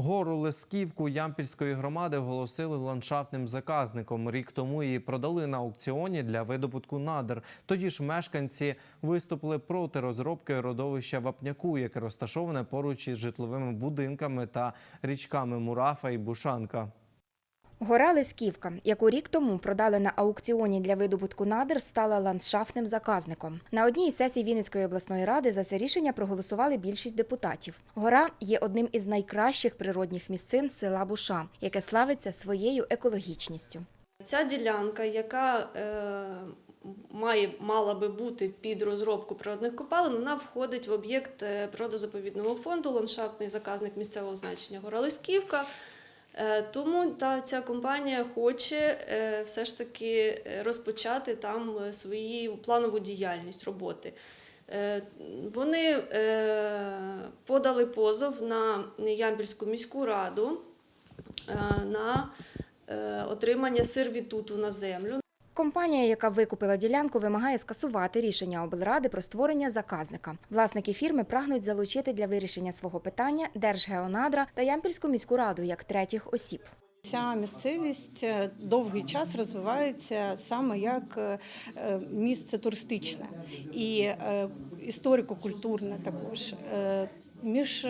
Гору Лесківку Ямпільської громади оголосили ландшафтним заказником. Рік тому її продали на аукціоні для видобутку надр. Тоді ж мешканці виступили проти розробки родовища вапняку, яке розташоване поруч із житловими будинками та річками Мурафа і Бушанка. Гора Лисківка, яку рік тому продали на аукціоні для видобутку надр, стала ландшафтним заказником. На одній із сесій Вінницької обласної ради за це рішення проголосували більшість депутатів. Гора є одним із найкращих природних місцин села Буша, яке славиться своєю екологічністю. Ця ділянка, яка е, має, мала би бути під розробку природних копалин, вона входить в об'єкт е, природозаповідного фонду, ландшафтний заказник місцевого значення Гора Лисківка. Е, Тому та ця компанія хоче е, все ж таки е, розпочати там свою планову діяльність роботи. Вони подали позов на Ямбільську міську раду на отримання сервітуту на землю. Компанія, яка викупила ділянку, вимагає скасувати рішення облради про створення заказника. Власники фірми прагнуть залучити для вирішення свого питання Держгеонадра та Ямпільську міську раду як третіх осіб. Ця місцевість е, довгий час розвивається саме як е, е, місце туристичне і історико-культурне також. Між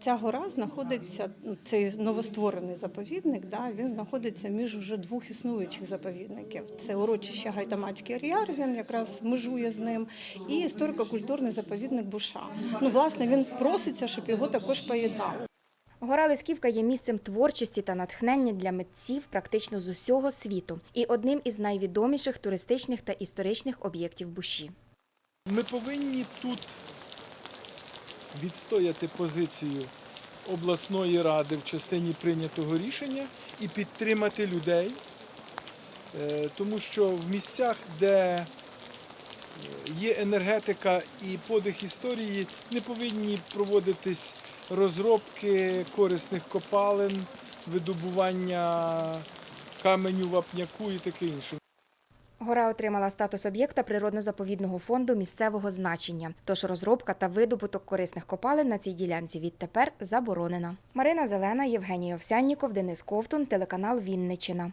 ця гора знаходиться, ну, цей новостворений заповідник, да, він знаходиться між уже двох існуючих заповідників. Це урочище Гайтамацький ар'яр, він якраз межує з ним, і історико-культурний заповідник Буша. Ну, власне, він проситься, щоб його також поєднали. Гора Лисківка є місцем творчості та натхнення для митців практично з усього світу і одним із найвідоміших туристичних та історичних об'єктів Буші. Ми повинні тут відстояти позицію обласної ради в частині прийнятого рішення і підтримати людей, Е, тому що в місцях, де е, є енергетика і подих історії, не повинні проводитись розробки корисних копалин, видобування каменю, вапняку і таке інше. Гора отримала статус об'єкта природно-заповідного фонду місцевого значення. Тож розробка та видобуток корисних копалин на цій ділянці відтепер заборонена. Марина Зелена, Євгеній Овсянніков, Денис Ковтун, телеканал Вінничина.